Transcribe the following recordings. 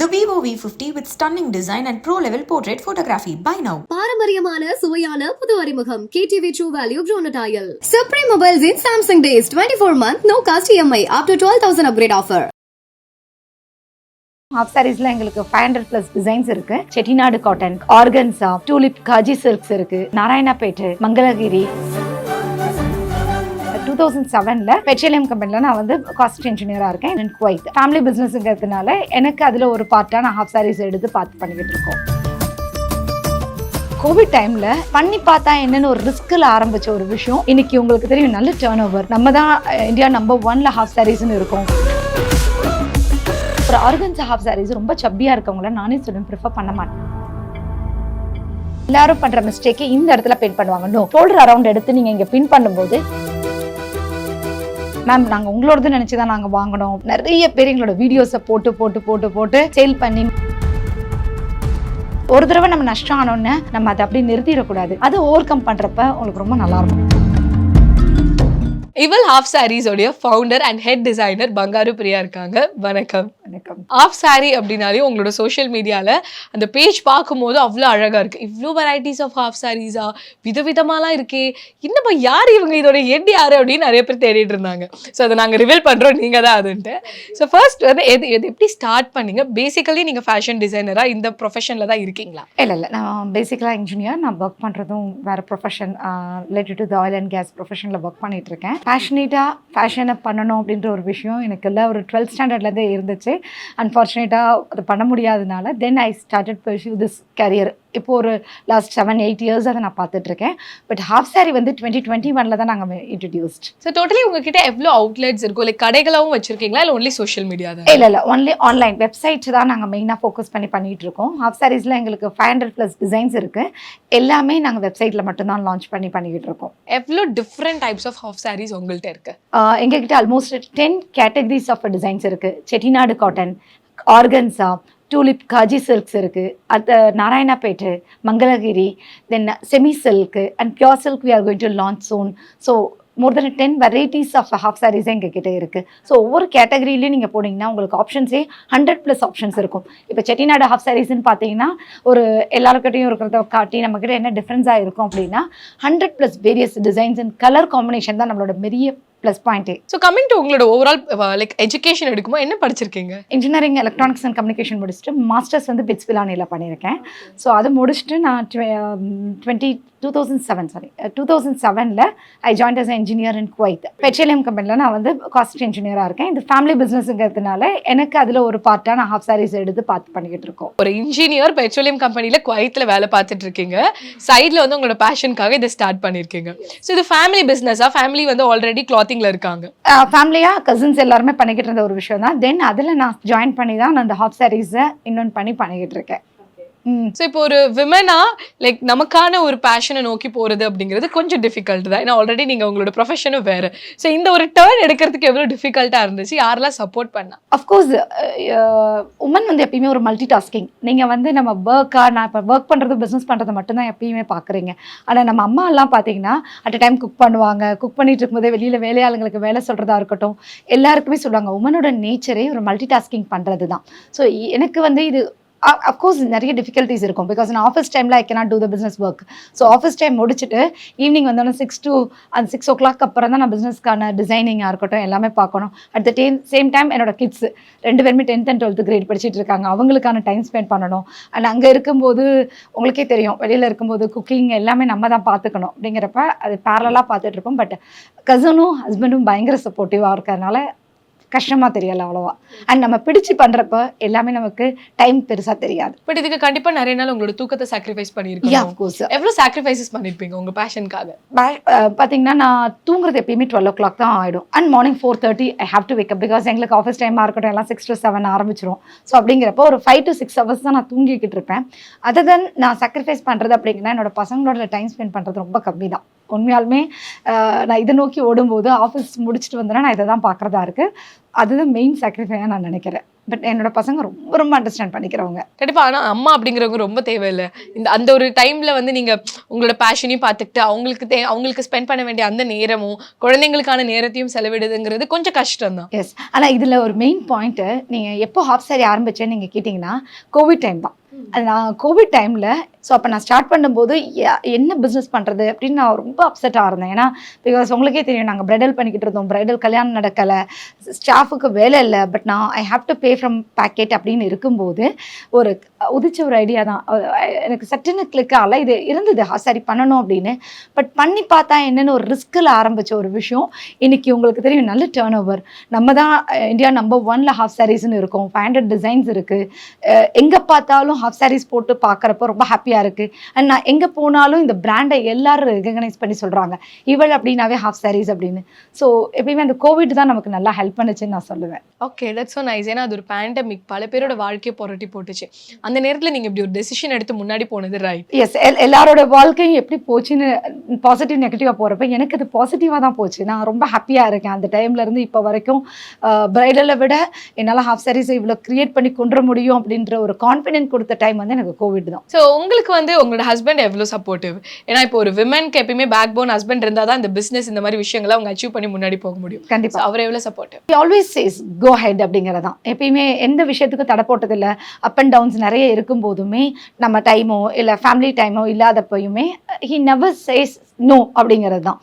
The Vivo V50 with stunning design and pro-level portrait photography. Buy now. பாரம்பரியமான சுவையான புது அறிமுகம். KTV true value ப்ரோனடாயல் supreme mobiles in Samsung days twenty four month no cost EMI up to twelve thousand upgrade offer half சாரீஸ்ல எங்களுக்கு five hundred plus designs இருக்கு. Chettinad cotton organza tulip காஜி silks இருக்கு. Narayanpet Mangalagiri thousand செவனில் petroleum கம்பெனியில் நான் வந்து cost இன்ஜினியராக இருக்கேன். இன் குவைத் ஃபேமிலி பிஸ்னஸுங்கிறதுனால எனக்கு அதில் ஒரு பார்ட்டாக நான் ஹாஃப் சாரீஸ் எடுத்து பார்த்து பண்ணிக்கிட்டு இருக்கோம். கோவிட் டைம்ல பண்ணி பார்த்தா என்னன்னு ஒரு ரிஸ்க்ல ஆரம்பிச்ச ஒரு விஷயம். இன்னைக்கு உங்களுக்கு தெரியும் நல்ல டேர்ன் ஓவர் நம்ம தான் இந்தியா நம்பர் ஒன்ல ஹாஃப் சாரீஸ்னு இருக்கோம். ஒரு ஆர்கன்ஸ் ஹாஃப் சாரீஸ் ரொம்ப சப்பியா இருக்கவங்கள நானே சொல்லுவேன் ப்ரிஃபர் பண்ண மாட்டேன். எல்லாரும் பண்ற மிஸ்டேக்கை இந்த இடத்துல பின் பண்ணுவாங்க. நோ ஷோல்டர் அரவுண்ட் எடுத்து நீங்க இங்க பின் பண்ணும்போது மேம் நாங்கள் உங்களோடது நினச்சி தான் நாங்கள் வாங்கினோம். நிறைய பேர் எங்களோட வீடியோஸை போட்டு போட்டு போட்டு போட்டு சேல் பண்ணி ஒரு தடவை நம்ம நஷ்டம் ஆனோன்னு நம்ம அதை அப்படியே நிறுத்திடக்கூடாது. அது ஓவர் கம் பண்ணுறப்ப உங்களுக்கு ரொம்ப நல்லா இருக்கும். இவள் half சாரீஸோடைய founder and head designer Bangaru Priya இருக்காங்க. வணக்கம். வணக்கம். ஹாஃப் சாரி அப்படின்னாலே உங்களோட சோஷியல் மீடியால அந்த பேஜ் பார்க்கும்போது அவ்வளோ அழகா இருக்கு. இவ்வளோ வெரைட்டிஸ் ஆஃப் ஹாஃப் சாரீஸா விதவிதமாலாம் இருக்கே. இன்னும் யார் இவங்க? இதோட ஹெட் யாரு? அப்படின்னு நிறைய பேர் தேடிட்டு இருந்தாங்க. ஸோ அதை நாங்கள் ரிவீல் பண்றோம். நீங்க தான் அதுன்ட்டு. ஸோ ஃபர்ஸ்ட் வந்து எது எது எப்படி ஸ்டார்ட் பண்ணீங்க? பேசிக்கலி நீங்க ஃபேஷன் டிசைனரா இந்த ப்ரொஃபஷன்ல தான் இருக்கீங்களா? இல்லை இல்லை. நான் பேசிக்கலாக இன்ஜினியர் நான் ஒர்க் பண்ணுறதும் வேறு profession related to the oil and gas ப்ரொஃபஷனில் work பண்ணிட்டு இருக்கேன். பேஷனேட்டாக ஃபேஷனை பண்ணணும் அப்படின்ற ஒரு விஷயம் எனக்கு எல்லாம் ஒரு டுவெல்த் ஸ்டாண்டர்ட்லேருந்தே இருந்துச்சு. அன்ஃபார்ச்சுனேட்டாக அது பண்ண முடியாதனால then I started pursue this career இப்போ ஒரு லாஸ்ட் செவன் எயிட் இயர்ஸ் அதை நான் பார்த்துட்டு இருக்கேன் பட் ஹாஃப் சாரி வந்து டுவெண்ட்டி டுவெண்ட்டி ஒனில் தான் நாங்கள் இன்ட்ரடியூஸ்ட் ஸோ டோட்டலி உங்ககிட்ட எவ்வளோ அவுட்லெட்ஸ் இருக்கும் லைக் கடைகளாவும் வச்சிருக்கீங்களா? இல்லை ஒன்லி சோஷியல் மீடியா தான்? இல்லை இல்லை ஒன்லி ஆன்லைன் வெப்சைட் தான் நாங்கள் மெயினாக ஃபோக்கஸ் பண்ணி பண்ணிட்டு இருக்கோம் ஹாஃப் சாரீஸில் எங்களுக்கு ஃபைவ் ஹண்ட்ரட் ப்ளஸ் டிசைன்ஸ் இருக்குது எல்லாமே நாங்கள் வெப்சைட்டில் மட்டும்தான் லான்ச் பண்ணி பண்ணிக்கிட்டு இருக்கோம் எவ்வளோ different types of half sarees உங்கள்கிட்ட இருக்கு எங்ககிட்ட almost ten categories of designs இருக்குது செட்டிநாடு காட்டன் ஆர்கன்ஸா டூலிப் காஜி சில்க்ஸ் இருக்குது அது Narayanpet Mangalagiri then semi silk and pure silk we are going to launch soon so more than ten varieties of half சாரீஸே கிட்டே இருக்குது so ஒவ்வொரு கேட்டகரியிலையும் நீங்கள் போனீங்கன்னா உங்களுக்கு ஆப்ஷன்ஸே ஹண்ட்ரட் ப்ளஸ் ஆப்ஷன்ஸ் இருக்கும். இப்போ செட்டிநாடு ஹாஃப் சாரீஸ்னு பார்த்தீங்கன்னா ஒரு எல்லாருக்கிட்டையும் இருக்கிறத காட்டி நம்மக்கிட்ட என்ன டிஃப்ரென்ஸாக இருக்கும் அப்படின்னா hundred plus various designs and colour combination தான் நம்மளோட பெரிய ப்ளஸ் பாயிண்ட்டே ஸோ கம்மிங் டு உங்களோட ஓவரால் லைக் எஜுகேஷன் எடுக்கும்போது என்ன படிச்சிருக்கீங்க? இன்ஜினியரிங் எலக்ட்ரானிக்ஸ் அண்ட் கம்யூனிகேஷன் முடிச்சுட்டு மாஸ்டர்ஸ் வந்து பிட்ஸ் பிலானியில் பண்ணியிருக்கேன். ஸோ அதை முடிச்சுட்டு நான் twenty two thousand seven sorry two thousand செவனில் I join as engineer in Kuwait petroleum கம்பெனியில் நான் வந்து காஸ்ட் இன்ஜினியராக இருக்கேன். இது ஃபேமிலி பிஸ்னஸுங்கிறதுனால எனக்கு அதில் ஒரு பார்ட்டாக நான் ஹாஃப் சாரீஸ் எடுத்து பார்த்து பண்ணிக்கிட்டு இருக்கோம். ஒரு இன்ஜினியர் பெட்ரோலியம் கம்பெனியில் குவைத்தில் வேலை பார்த்துட்டு இருக்கீங்க. சைடில் வந்து உங்களோட பேஷனுக்காக இதை ஸ்டார்ட் பண்ணியிருக்கீங்க ஸோ இது ஃபேமிலி பிஸ்னஸாக ஃபேமிலி வந்து ஆல்ரெடி கிளாத்திங்கில் இருக்காங்க. ஃபேமிலியாக கசின்ஸ் எல்லாருமே பண்ணிக்கிட்டு இருந்த ஒரு விஷயம் தான் தென் அதில் நான் ஜாயின் பண்ணி தான் நான் அந்த ஹாஃப் சாரீஸை இன்னொன்று பண்ணி பண்ணிக்கிட்டு இருக்கேன். ஸோ இப்போ ஒரு விமனா லைக் நமக்கான ஒரு பேஷனை நோக்கி போகிறது அப்படிங்கிறது கொஞ்சம் டிஃபிகல்ட் தான். ஏன்னா ஆல்ரெடி நீங்கள் உங்களோட ப்ரொஃபஷனும் வேறு. ஸோ இந்த ஒரு டேர்ன் எடுக்கிறதுக்கு எவ்வளோ டிஃபிகல்ட்டாக இருந்துச்சு? யாரெல்லாம் சப்போர்ட் பண்ணா? அஃப்கோர்ஸ் உமன் வந்து எப்பயுமே ஒரு மல்டி டாஸ்கிங் நீங்கள் வந்து நம்ம ஒர்க்கா நான் இப்போ ஒர்க் பண்ணுறது பிஸ்னஸ் பண்ணுறது மட்டும்தான் எப்பயுமே பார்க்குறீங்க ஆனால் நம்ம அம்மா எல்லாம் பார்த்தீங்கன்னா அட் டைம் குக் பண்ணுவாங்க. குக் பண்ணிட்டு இருக்கும்போதே வெளியில் வேலையாளுங்களுக்கு வேலை சொல்கிறதா இருக்கட்டும் எல்லாருக்குமே சொல்லுவாங்க. உமனோட நேச்சரே ஒரு மல்டி டாஸ்கிங் பண்ணுறது தான் ஸோ எனக்கு வந்து இது அஃப்கோர்ஸ் நிறைய டிஃபிகல்ட்டிஸ் இருக்கும். பிகாஸ் நான் ஆஃபீஸ் டைமில் I cannot do the business work so office time முடிச்சுட்டு ஈவினிங் வந்தோடனே சிக்ஸ் டூ அந்த சிக்ஸ் ஓ கிளாக் அப்புறம் தான் நான் பிஸ்னஸ்க்கான டிசைனிங்காக இருக்கட்டும் எல்லாமே பார்க்கணும். At the dame same time என்னோட கிட்ஸ் ரெண்டு பேருமே டென்த் அண்ட் டுவெல்த் கிரேட் படிச்சுட்டு இருக்காங்க. அவங்களுக்கான டைம் ஸ்பெண்ட் பண்ணணும். அண்ட் அங்கே இருக்கும்போது உங்களுக்கே தெரியும் வெளியில் இருக்கும்போது குக்கிங் எல்லாமே நம்ம தான் பார்த்துக்கணும். அப்படிங்கிறப்ப அது பேரலாக பார்த்துட்டு பட் கசனும் ஹஸ்பண்டும் பயங்கர சப்போர்ட்டிவாக இருக்கிறதுனால கஷ்டமாக தெரியல அவ்வளோவா. அண்ட் நம்ம பிடிச்சு பண்ணுறப்ப எல்லாமே நமக்கு டைம் பெருசாக தெரியாது. பட் இதுக்கு கண்டிப்பாக நிறைய நாள் உங்களோட தூக்கத்தை சாக்ரிஃபைஸ் யா பண்ணியிருக்கோம் அஃப்கோர்ஸ் எவ்வளோ சாக்ரிஃபைசஸ் பண்ணியிருப்பீங்க உங்கள் பேஷனுக்காக பார்த்தீங்கன்னா நான் தூங்குறது எப்பயுமே டுவெல் ஓ கிளாக் தான் ஆகிடும் and morning four thirty I have to wake up because எங்களுக்கு ஆஃபீஸ் டைமாக இருக்கட்டும் எல்லாம் சிக்ஸ் டு செவன் ஆரம்பிச்சிரும். ஸோ அப்படிங்கிறப்போ ஒரு ஃபைவ் டு சிக்ஸ் ஹவர்ஸ் தான் நான் தூங்கிக்கிட்டு இருப்பேன். அதை தான் நான் சாக்ரிஃபைஸ் பண்ணுறது அப்படிங்கன்னா என்னோட பசங்களோட டைம் ஸ்பெண்ட் பண்ணுறது ரொம்ப கம்மி தான் உண்மையாலுமே நான் இதை நோக்கி ஓடும்போது ஆஃபீஸ் முடிச்சுட்டு வந்தேன்னா நான் இதை தான் பார்க்குறதா இருக்குது அதுதான் மெயின் சாக்ரிஃபையாக நான் நினைக்கிறேன். பட் என்னோட பசங்க ரொம்ப ரொம்ப அண்டர்ஸ்டாண்ட் பண்ணிக்கிறவங்க. கண்டிப்பா. ஆனா அம்மா அப்படிங்கிறவங்க ரொம்ப தேவையில்லை. இந்த அந்த ஒரு டைம்ல வந்து நீங்க உங்களோட பேஷனையும் பார்த்துக்கிட்டு அவங்களுக்கு தே அவங்களுக்கு ஸ்பெண்ட் பண்ண வேண்டிய அந்த நேரமும் குழந்தைங்களுக்கான நேரத்தையும் செலவிடுதுங்கிறது கொஞ்சம் கஷ்டம் தான் எஸ் ஆனால் இதில் ஒரு மெயின் பாயிண்ட்டு நீங்கள் எப்போ ஹாஃப் சாரி ஆரம்பிச்சேன்னு நீங்கள் கேட்டிங்கன்னா கோவிட் டைம் தான். அது நான் கோவிட் டைமில் ஸோ அப்போ நான் ஸ்டார்ட் பண்ணும்போது என்ன பிஸ்னஸ் பண்ணுறது அப்படின்னு நான் ரொம்ப அப்செட்டாக இருந்தேன். ஏன்னா பிகாஸ் உங்களுக்கே தெரியும் நாங்கள் பிரைடல் பண்ணிக்கிட்டு இருந்தோம். பிரைடல் கல்யாணம் நடக்கலை. ஸ்டாஃபுக்கு வேலை இல்லை. பட் நான் I have to pay from pocket அப்படின்னு இருக்கும்போது ஒரு உதிச்ச ஒரு ஐடியா தான். எனக்கு சட்டுன்னு கிளிக் ஆகல. இது இருந்தது. சரி பண்ணணும் அப்படின்னு. பட் பண்ணி பார்த்தா என்னென்னு ஒரு ரிஸ்கில் ஆரம்பித்த ஒரு விஷயம் இன்னைக்கு உங்களுக்கு தெரியும் நல்ல டேர்ன் ஓவர் நம்ம தான் இந்தியா நம்பர் ஒன்ல ஹாஃப் சாரீஸ்னு இருக்கும். ஃபைவ் ஹண்ட்ரட் டிசைன்ஸ் இருக்குது எங்கே பார்த்தாலும் ஹாஃப் சாரீஸ் போட்டு பார்க்குறப்போ ரொம்ப ஹாப்பி ஹாப்பியா இருக்கு. அண்ட் நான் எங்க போனாலும் இந்த பிராண்டை எல்லாரும் ரெகனைஸ் பண்ணி சொல்றாங்க. இவள் அப்படின்னாவே ஹாஃப் சாரீஸ் அப்படின்னு. ஸோ எப்பயுமே அந்த கோவிட் தான் நமக்கு நல்லா ஹெல்ப் பண்ணுச்சுன்னு நான் சொல்லுவேன். ஓகே தட்ஸ் ஸோ நைஸ் ஏன்னா அது ஒரு பேண்டமிக் பல பேரோட வாழ்க்கையை புரட்டி போட்டுச்சு. அந்த நேரத்துல நீங்க இப்படி ஒரு டெசிஷன் எடுத்து முன்னாடி போனது ரைட் எஸ் எல்லாரோட வாழ்க்கையும் எப்படி போச்சுன்னு பாசிட்டிவ் நெகட்டிவாக போகிறப்ப எனக்கு அது பாசிட்டிவாக தான் போச்சு. நான் ரொம்ப ஹாப்பியாக இருக்கேன். அந்த டைம்ல இருந்து இப்போ வரைக்கும் பிரைடலை விட என்னால் ஹாஃப் சாரீஸை இவ்வளோ கிரியேட் பண்ணி கொண்டு முடியும் அப்படின்ற ஒரு கான்ஃபிடென்ட் கொடுத்த டைம் வந்து எனக்கு கோவிட் தான். ஸோ உங்களுக்கு வந்து உங்களோட ஹஸ்பண்ட் எவ்வளோ சப்போர்ட்டிவ் ஏன்னா இப்போ ஒரு விமனுக்கு எப்பயுமே பேக் போன் ஹஸ்பண்ட் இருந்தால் தான் இந்த பிஸ்னஸ் இந்த மாதிரி விஷயங்களை அவங்க அச்சீவ் பண்ணி முன்னாடி போக முடியும். கண்டிப்பா. So, அவர் எவ்வளோ supportive always says go ahead அப்படிங்கிறது தான் எப்பயுமே எந்த விஷயத்துக்கும் தடை போட்டதில்ல. அப் அண்ட் டவுன்ஸ் நிறைய இருக்கும் போதுமே நம்ம டைமோ இல்லை ஃபேமிலி டைமோ இல்லாதப்பயுமே ஹி நெவர் சேஸ் நோ அப்படிங்கிறது தான்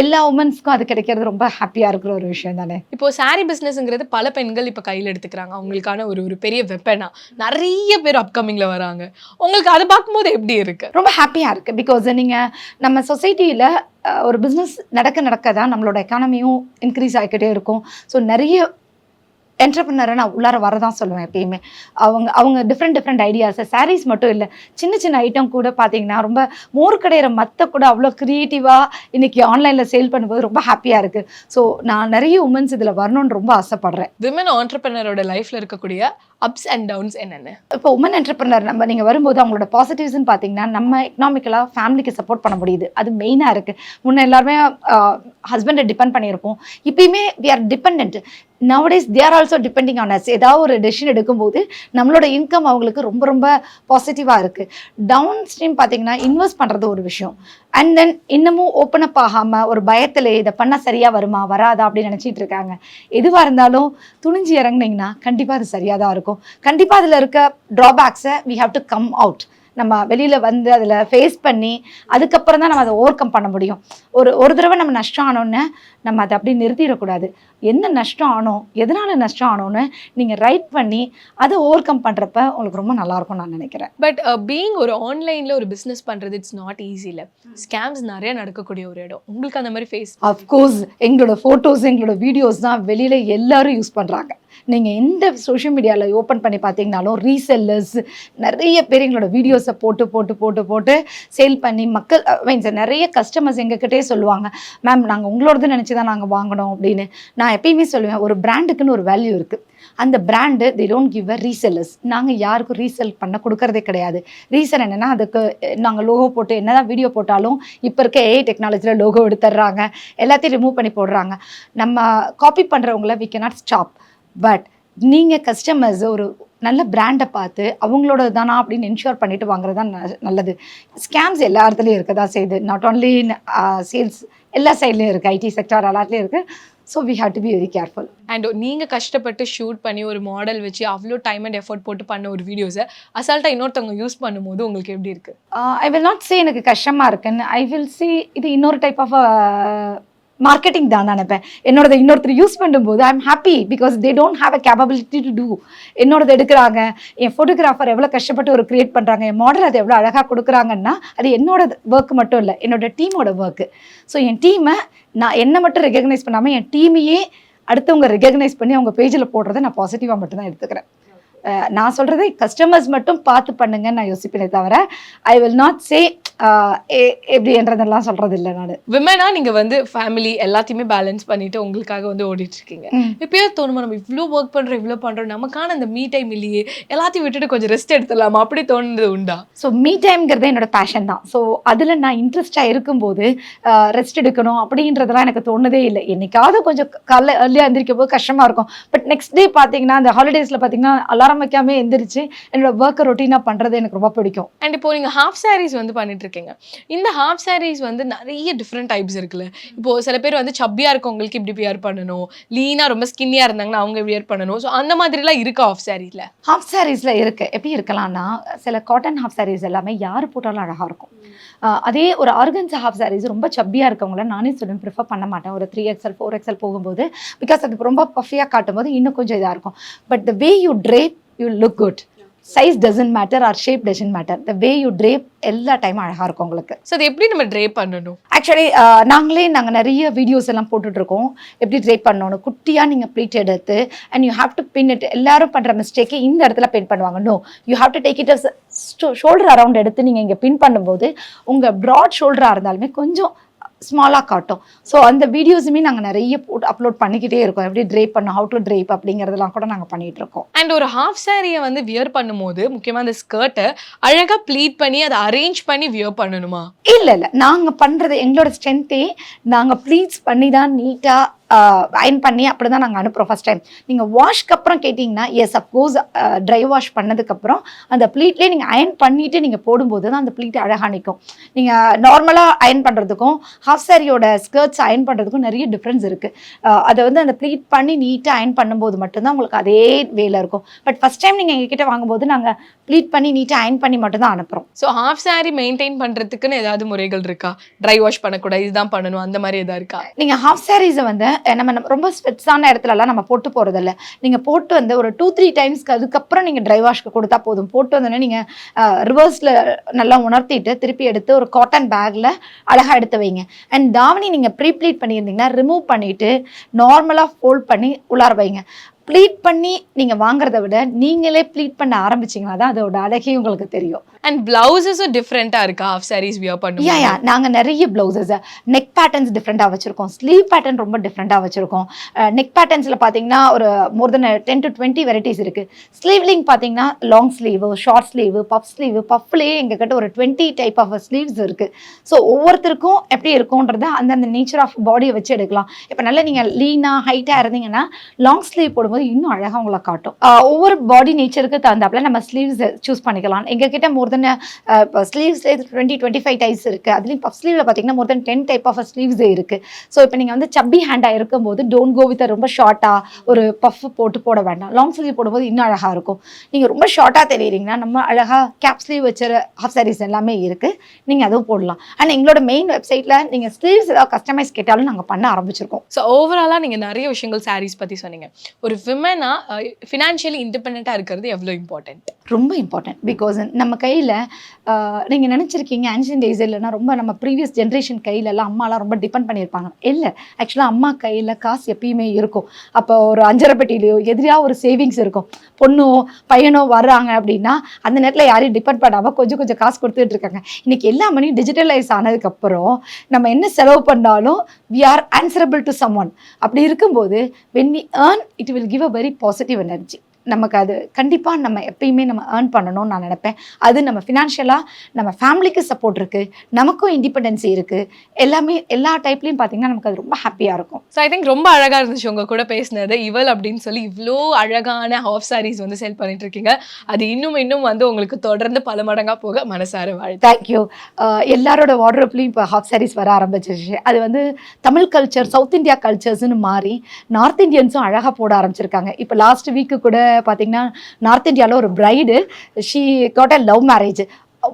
எல்லா உமன்ஸ்க்கும் அது கிடைக்கிறது ரொம்ப ஹாப்பியாக இருக்கிற ஒரு விஷயம் தானே? இப்போ சாரி பிஸ்னஸ்ங்கிறது பல பெண்கள் இப்போ கையில் எடுத்துக்கிறாங்க. அவங்களுக்கான ஒரு ஒரு பெரிய வெப்பனா நிறைய பேர் அப்கமிங்ல வராங்க. உங்களுக்கு அதை பார்க்கும்போது எப்படி இருக்கு? ரொம்ப ஹாப்பியாக இருக்குது பிகாஸ் நீங்கள் நம்ம சொசைட்டியில் ஒரு பிஸ்னஸ் நடக்க நடக்க தான் நம்மளோட எக்கானமியும் இன்க்ரீஸ் ஆகிக்கிட்டே இருக்கும். ஸோ நிறைய என்டர்பிரினரை நான் உள்ளார வரதான் சொல்லுவேன் எப்பயுமே. அவங்க அவங்க டிஃப்ரெண்ட் டிஃப்ரெண்ட் ஐடியாஸ் சாரீஸ் மட்டும் இல்லை. சின்ன சின்ன ஐட்டம் கூட பார்த்தீங்கன்னா ரொம்ப மோர் கடையிற மற்ற கூட அவ்வளோ க்ரியேட்டிவாக இன்னைக்கு ஆன்லைனில் சேல் பண்ணும்போது ரொம்ப ஹாப்பியாக இருக்குது ஸோ நான் நிறைய உமன்ஸ் இதில் வரணும்னு ரொம்ப ஆசைப்படுறேன். விமன் ஆண்டர்பிரினரோட லைஃப்பில் இருக்கக்கூடிய அப்ஸ் அண்ட் டவுன்ஸ் என்னென்ன? இப்போ உமன் என்டர்பிரினர் நம்ம நீங்கள் வரும்போது அவங்களோட பாசிட்டிவ்ஸ்னு பார்த்தீங்கன்னா நம்ம எக்கனாமிக்கலாக ஃபேமிலிக்கு சப்போர்ட் பண்ண முடியுது. அது மெயினாக இருக்குது முன்னே எல்லாருமே ஹஸ்பண்டை டிபெண்ட் பண்ணியிருப்போம். இப்பயுமே we are depend nowadays they are also depending on us ஏதாவது ஒரு டெசிஷன் எடுக்கும்போது நம்மளோட இன்கம் அவங்களுக்கு ரொம்ப ரொம்ப பாசிட்டிவாக இருக்குது டவுன் ஸ்ட்ரீம் பார்த்தீங்கன்னா இன்வெஸ்ட் பண்ணுறது ஒரு விஷயம். அண்ட் தென் இன்னமும் ஓப்பன் அப் ஆகாமல் ஒரு பயத்தில் இதை பண்ணால் சரியாக வருமா வராதா அப்படின்னு நினச்சிட்டு இருக்காங்க. எதுவாக இருந்தாலும் துணிஞ்சு இறங்குனீங்கன்னா கண்டிப்பாக அது சரியாக தான் இருக்கும். கண்டிப்பாக அதில் இருக்க ட்ராபேக்ஸை we have to come out நம்ம வெளியில் வந்து அதில் ஃபேஸ் பண்ணி அதுக்கப்புறம் தான் நம்ம அதை ஓவர் கம் பண்ண முடியும். ஒரு ஒரு தடவை நம்ம நஷ்டம் ஆனோன்னு நம்ம அதை அப்படி நிறுத்திடக்கூடாது. என்ன நஷ்டம் ஆனோம் எதனால நஷ்டம் ஆனோன்னு நீங்கள் ரைட் பண்ணி அதை ஓவர் கம் பண்ணுறப்ப உங்களுக்கு ரொம்ப நல்லாயிருக்கும் நான் நினைக்கிறேன். பட் பீயிங் uh, ஒரு ஆன்லைன்ல ஒரு பிசினஸ் பண்றது இட்ஸ் நாட் ஈஸி இல்ல ஸ்கேம்ஸ் நிறைய நடக்கக்கூடிய ஒரு இடம். உங்களுக்கு அந்த மாதிரி ஃபேஸ் அஃப்கோர்ஸ் எங்களோட ஃபோட்டோஸ் எங்களோட வீடியோஸ் தான் வெளியில் எல்லாரும் யூஸ் பண்ணுறாங்க நீங்கள் எந்த சோஷியல் மீடியாவில் ஓப்பன் பண்ணி பார்த்தீங்கனாலும் ரீசெல்லர்ஸ் நிறைய பேர் எங்களோட வீடியோஸை போட்டு போட்டு போட்டு போட்டு சேல் பண்ணி மக்கள் மீன்ஸ் நிறைய கஸ்டமர்ஸ் எங்ககிட்டே சொல்லுவாங்க மேம் நாங்கள் உங்களோடது நினச்சி தான் நாங்கள் வாங்கினோம் அப்படின்னு. நான் எப்பயுமே சொல்லுவேன் ஒரு பிராண்டுக்குன்னு ஒரு வேல்யூ இருக்குது அந்த brand the don't give a resellers நாங்கள் யாருக்கும் ரீசெல் பண்ண கொடுக்கறதே கிடையாது. ரீசன் என்னென்னா அதுக்கு நாங்கள் லோகோ போட்டு என்னதான் வீடியோ போட்டாலும் இப்போ இருக்க ஏஐ டெக்னாலஜியில் லோகோ எடுத்துடுறாங்க எல்லாத்தையும் ரிமூவ் பண்ணி போடுறாங்க. நம்ம copy பண்ணுறவங்கள we can not stop but நீங்கள் கஸ்டமர்ஸ் ஒரு நல்ல பிராண்டை பார்த்து அவங்களோட தானா அப்படின்னு என்ஷூர் பண்ணிட்டு வாங்குறது தான் நல்லது. ஸ்கேம்ஸ் எல்லா இடத்துலையும் இருக்க தான் செய்யுது நாட் ஓன்லி சேல்ஸ் எல்லா சைட்லேயும் இருக்குது ஐடி செக்டார் எல்லாத்துலேயும் இருக்குது so we have to be very careful and நீங்க கஷ்டப்பட்டு ஷூட் பண்ணி ஒரு மாடல் வச்சு அவ்வளோ டைம் அண்ட் எஃபோர்ட் போட்டு பண்ண ஒரு வீடியோஸை அசால்ட்டா இன்னொருத்தவங்க யூஸ் பண்ணும்போது உங்களுக்கு எப்படி இருக்கு? ஐ வில் நாட் சே எனக்கு கஷ்டமாக இருக்குன்னு. ஐ வில் சே இது இன்னொரு டைப் ஆஃப் மார்க்கெட்டிங் தான் நினைப்பேன். என்னோடது இன்னொருத்தர் யூஸ் பண்ணும்போது I am happy because they don't have a capability to do என்னோடது எடுக்கிறாங்க என் ஃபோட்டோகிராஃபர் எவ்வளோ கஷ்டப்பட்டு ஒரு கிரியேட் பண்ணுறாங்க என் மாடல் அது எவ்வளோ அழகாக கொடுக்குறாங்கன்னா அது என்னோட ஒர்க் மட்டும் இல்லை என்னோட டீமோட ஒர்க்கு ஸோ என் டீமை நான் என்னை மட்டும் ரெகக்னைஸ் பண்ணாமல் என் டீமையே அடுத்தவங்க ரெகக்னைஸ் பண்ணி அவங்க பேஜில் போடுறத நான் பாசிட்டிவாக மட்டும்தான் எடுத்துக்கிறேன். நான் சொல்றது கஸ்டமர்ஸ் மட்டும் பார்த்து பண்ணுங்கன்னு நான் யோசிப்பேனே தவிர ஐ வில் நாட் சே எப்படின்றதெல்லாம் சொல்றது இல்லை நான் விமனா நீங்க வந்து ஃபேமிலி எல்லாத்தையுமே பேலன்ஸ் பண்ணிட்டு உங்களுக்காக வந்து ஓடிட்டு இருக்கீங்க எப்பயோ தோணுமா நம்ம இவ்ளோ ஒர்க் பண்றோம் இவ்ளோ பண்றோம் நமக்கான அந்த மீ டைம் இல்லையே எல்லாத்தையும் விட்டுட்டு கொஞ்சம் ரெஸ்ட் எடுத்துடலாமா? அப்படி தோணுது உண்டா? ஸோ மீ டைம்ங்கிறது என்னோட பேஷன் தான். ஸோ அதில் நான் இன்ட்ரெஸ்டாக இருக்கும்போது ரெஸ்ட் எடுக்கணும் அப்படின்றதெல்லாம் எனக்கு தோணுதே இல்லை. என்னைக்காவது கொஞ்சம் காலைல ஏர்லியாக எந்திரிக்கும் போது கஷ்டமாக இருக்கும். பட் நெக்ஸ்ட் டே பார்த்தீங்கன்னா அந்த ஹாலிடேஸில் பார்த்தீங்கன்னா அலாரம் வைக்காம எந்திரிச்சு என்னோட ஒர்க்கை ரொட்டீனாக பண்ணுறது எனக்கு ரொம்ப பிடிக்கும். அண்ட் இப்போ நீங்க ஹாஃப் சாரீஸ் வந்து பண்ணிட்டு இருக்கீங்க. இந்த ஹாஃப் சாரீஸ் வந்து நிறைய டிஃப்ரெண்ட் டைப்ஸ் இருக்குல்ல. இப்போ சில பேர் வந்து சப்பியா இருக்கவங்களுக்கு இப்படி வியர் பண்ணணும். லீனா ரொம்ப ஸ்கின்னியா இருந்தாங்கன்னா அவங்க வியர் பண்ணணும். ஸோ அந்த மாதிரிலாம் இருக்கா ஆஃப் சாரீஸ்ல ஹாஃப் சாரீஸில் இருக்கு. எப்படி இருக்கலாம்னா சில காட்டன் ஹாஃப் சாரீஸ் எல்லாமே யார் போட்டாலும் அழகாக இருக்கும். அதே ஒரு ஆர்கன்ஸ் ஹாஃப் சாரீஸ் ரொம்ப சப்பியாக இருக்கவங்கள நானே சொல்லுவேன் ப்ரிஃபர் பண்ண மாட்டேன். ஒரு த்ரீ எக்ஸல் ஃபோர் எக்ஸல் போகும்போது பிகாஸ் அது ரொம்ப பஃபியாக காட்டும் போது இன்னும் கொஞ்சம் இதாக இருக்கும். But the way you drape you look good size doesn't matter or shape doesn't matter the way you drape எல்லா டைமும் அழகாக இருக்கும் உங்களுக்கு. ஸோ அது எப்படி நம்ம ட்ரே பண்ணணும்? ஆக்சுவலி நாங்களே நாங்கள் நிறைய வீடியோஸ் எல்லாம் போட்டுட்ருக்கோம் எப்படி ட்ரேப் பண்ணணும்? குட்டியாக நீங்கள் ப்ளீட் எடுத்து and you have to pin it எல்லாரும் பண்ணுற மிஸ்டேக்கு இந்த இடத்துல பின் பண்ணுவாங்க. No you have to take it shoulder around எடுத்து நீங்கள் இங்கே பின் பண்ணும்போது உங்கள் ப்ராட் ஷோல்டராக இருந்தாலுமே கொஞ்சம் ஸ்மாலாக காட்டும். ஸோ அந்த வீடியோஸுமே நாங்கள் நிறைய போட்டு அப்லோட் பண்ணிக்கிட்டே இருக்கோம். எப்படி ட்ரேப் பண்ணோம் ஹவு டு ட்ரேப் அப்படிங்கிறதெல்லாம் கூட நாங்கள் பண்ணிகிட்டு இருக்கோம். அண்ட் ஒரு ஹாஃப் சாரியை வந்து வியர் பண்ணும்போது முக்கியமாக அந்த ஸ்கர்ட்டை அழகா ப்ளீட் பண்ணி அதை அரேஞ்ச் பண்ணி வியர் பண்ணணுமா? இல்லை இல்லை. நாங்கள் பண்ணுறது எங்களோட ஸ்ட்ரென்த்தே நாங்கள் ப்ளீட்ஸ் பண்ணி தான் நீட்டாக அயன் பண்ணி அப்படி தான் நாங்கள் அனுப்புகிறோம் ஃபஸ்ட் டைம் நீங்கள் வாஷ்க்கு அப்புறம் கேட்டிங்கன்னா எஸ் அப்கோஸ் ட்ரை வாஷ் பண்ணதுக்கப்புறம் அந்த ப்ளீட்லேயே நீங்கள் அயன் பண்ணிவிட்டு நீங்கள் போடும்போது தான் அந்த ப்ளீட் அழகாக நிற்கும் நீங்கள் நார்மலாக அயன் பண்ணுறதுக்கும் ஹாஃப் சாரியோட ஸ்கர்ட்ஸ் அயன் பண்ணுறதுக்கும் நிறைய டிஃப்ரென்ஸ் இருக்குது அதை வந்து அந்த ப்ளீட் பண்ணி நீட்டாக அயன் பண்ணும்போது மட்டும்தான் உங்களுக்கு அதே வேலை இருக்கும். பட் ஃபஸ்ட் டைம் நீங்கள் எங்ககிட்ட வாங்கும்போது நாங்கள் ப்ளீட் பண்ணி நீட்டாக அயன் பண்ணி மட்டும்தான் அனுப்புகிறோம் ஸோ ஹாஃப் சாரி மெயின்டைன் பண்றதுக்குன்னு ஏதாவது முறைகள் இருக்கா? ட்ரை வாஷ் பண்ணக்கூடாது இதுதான் பண்ணணும் அந்த மாதிரி ஏதாவது இருக்கா? நீங்கள் ஹாஃப் சாரீஸை வந்து நம்ம நம்ம ரொம்ப ஸ்வெட்ஸான இடத்துலலாம் நம்ம போட்டு போகிறதில்ல நீங்கள் போட்டு வந்து ஒரு டூ த்ரீ டைம்ஸ்க்கு அதுக்கப்புறம் நீங்கள் ட்ரை வாஷ்க்கு கொடுத்தா போதும். போட்டு வந்தோடனே நீங்கள் ரிவர்ஸில் நல்லா உணர்த்திட்டு திருப்பி எடுத்து ஒரு காட்டன் பேக்கில் அழகாக எடுத்து வைங்க. அண்ட் தாவணி நீங்கள் ப்ரீ ப்ளீட் பண்ணியிருந்தீங்கன்னா ரிமூவ் பண்ணிவிட்டு நார்மலாக ஃபோல்ட் பண்ணி உள்ளார வைங்க. ப்ளீட் பண்ணி நீங்கள் வாங்குறத விட நீங்களே ப்ளீட் பண்ண ஆரம்பிச்சிங்கன்னா தான் அதோட அழகே உங்களுக்கு தெரியும். அண்ட் பிளவுசஸும் டிஃப்ரெண்ட்டாக இருக்கா? ஹாஃப் சாரீஸ் வியர் யா பண்ணும் யா நாங்கள் நிறைய ப்ளவுசஸ் நெக் பேட்டர்ன்ஸ் டிஃப்ரெண்ட்டாக வச்சுருக்கோம். ஸ்லீவ் பேட்டர்ன் ரொம்ப டிஃப்ரெண்ட்டாக வச்சுருக்கோம். நெக் பேட்டர்ன்ஸில் பார்த்தீங்கன்னா ஒரு more than ten to twenty varieties இருக்குது ஸ்லீவ்லிங் பார்த்தீங்கன்னா long sleeve short sleeve puff sleeve பஃப்லேயே எங்ககிட்ட ஒரு டுவெண்ட்டி டைப் ஆஃப் ஸ்லீவ்ஸ் இருக்குது ஸோ ஒவ்வொருத்தருக்கும் எப்படி இருக்கும்ன்றத அந்தந்த நேச்சர் ஆஃப் பாடியை வச்சு எடுக்கலாம். இப்போ நல்லா நீங்கள் லீனாக ஹைட்டாக இருந்தீங்கன்னா லாங் ஸ்லீவ் போடும்போது இன்னும் அழகாக உங்களை காட்டும். ஒவ்வொரு பாடி நேச்சருக்கு தகுந்தாப்புல நம்ம ஸ்லீவ்ஸ் சூஸ் பண்ணிக்கலாம். எங்ககிட்ட மோர் தென் இப்போ ஸ்லீவ்ஸ்லேயே டுவெண்ட்டி டுவெண்ட்டி ஃபைவ் டைப்ஸ் இருக்குது அதுலேயும் பஃப் ஸ்லீவில் பார்த்தீங்கன்னா more than ten type of sleeves இருக்குது ஸோ இப்போ நீங்கள் வந்து சப்பி ஹேண்டாக இருக்கும்போது டோன்ட் கோ வித் ரொம்ப ஷார்ட்டாக ஒரு பஃப் போட்டு போட வேண்டாம். லாங் ஸ்லீவ் போடும்போது இன்னும் அழகாக இருக்கும். நீங்கள் ரொம்ப ஷார்ட்டாக தெரியுறீங்கன்னா நம்ம அழகாக கேப் ஸ்லீவ் வச்சுற ஹாஃப் சாரீஸ் எல்லாமே இருக்குது நீங்கள் அதுவும் போடலாம். ஆனால் எங்களோட மெயின் வெப்சைட்டில் நீங்கள் ஸ்லீவ்ஸ் ஏதாவது கஸ்டமைஸ் கேட்டாலும் நாங்கள் பண்ண ஆரம்பிச்சிருக்கோம். ஸோ ஓவராலாக நீங்கள் நிறைய விஷயங்கள் சாரீஸ் பற்றி சொன்னீங்க. ஒரு விமனாக ஃபினான்ஷியலி இண்டிபெண்ட்டாக இருக்கிறது எவ்வளோ இம்பார்ட்டன்ட் ரொம்ப இம்பார்ட்டன்ட் பிகாஸ் நம்ம கையில் நீங்கள் நினச்சிருக்கீங்க ஆன்ஷியன் டேஸ் இல்லைன்னா ரொம்ப நம்ம ப்ரீவியஸ் ஜென்ரேஷன் கையிலலாம் அம்மாலாம் ரொம்ப டிபெண்ட் பண்ணியிருப்பாங்க. இல்லை ஆக்சுவலாக அம்மா கையில் காசு எப்பயுமே இருக்கும். அப்போ ஒரு அஞ்சரை பெட்டிலையோ எதிரியாக ஒரு சேவிங்ஸ் இருக்கும். பொண்ணோ பையனோ வர்றாங்க அப்படின்னா அந்த நேரத்தில் யாரையும் டிபெண்ட் பண்ணாமல் கொஞ்சம் கொஞ்சம் காசு கொடுத்துட்டு இருக்காங்க. இன்றைக்கி எல்லா மணியும் டிஜிட்டலைஸ் ஆனதுக்கப்புறம் நம்ம என்ன செலவு பண்ணாலும் we are answerable to someone அப்படி இருக்கும்போது when we earn it will give a very positive energy நமக்கு அது கண்டிப்பாக நம்ம எப்பயுமே நம்ம ஏர்ன் பண்ணணும்னு நான் நினைப்பேன். அது நம்ம ஃபினான்ஷியலாக நம்ம ஃபேமிலிக்கு சப்போர்ட் இருக்குது நமக்கும் இண்டிபெண்டன்சி இருக்குது எல்லாமே எல்லா டைப்லையும் பார்த்தீங்கன்னா நமக்கு அது ரொம்ப ஹாப்பியாக இருக்கும். ஸோ ஐ திங்க் ரொம்ப அழகாக இருந்துச்சு உங்க கூட பேசினது. இவள் அப்படின்னு சொல்லி இவ்வளோ அழகான ஹாஃப் சாரீஸ் வந்து செல் பண்ணிட்டு இருக்கீங்க. அது இன்னும் இன்னும் வந்து உங்களுக்கு தொடர்ந்து பல மடங்கா போக மனசார வாழ்த்து. தேங்க்யூ எல்லாரோட வார்ட்ரோப்லையும் இப்போ ஹாஃப் சாரீஸ் வர ஆரம்பிச்சிருச்சு. அது வந்து தமிழ் கல்ச்சர் சவுத் இந்தியா கல்ச்சர்ஸ்னு மாறி நார்த் இந்தியன்ஸும் அழகாக போட ஆரம்பிச்சிருக்காங்க. இப்போ லாஸ்ட் வீக்கு கூட பார்த்தீங்கன்னா நார்த் இந்தியாவில் ஒரு bride she got a love marriage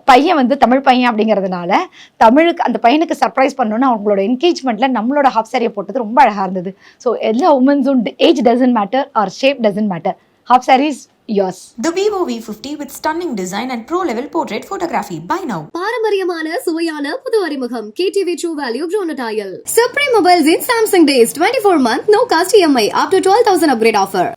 பையன் வந்து தமிழ் பையன் அப்படிங்கிறதுனால தமிழுக்கு அந்த பையனுக்கு சர்ப்ரைஸ் பண்ணணும்னு அவங்களோட என்கேஜ்மெண்ட்டில் நம்மளோட ஹாஃப் சாரியை போட்டது ரொம்ப அழகாக இருந்தது. ஸோ எல்லா உமன்ஸும் age doesn't matter or shape doesn't matter half sarees yours. The Vivo V50 with stunning design and pro level portrait photography. Buy now. பாரம்பரியமான சுவையான புது அறிமுகம். KTV true value ப்ரோனடாயல் supreme mobiles in Samsung days twenty four month no cost EMI up to twelve thousand upgrade offer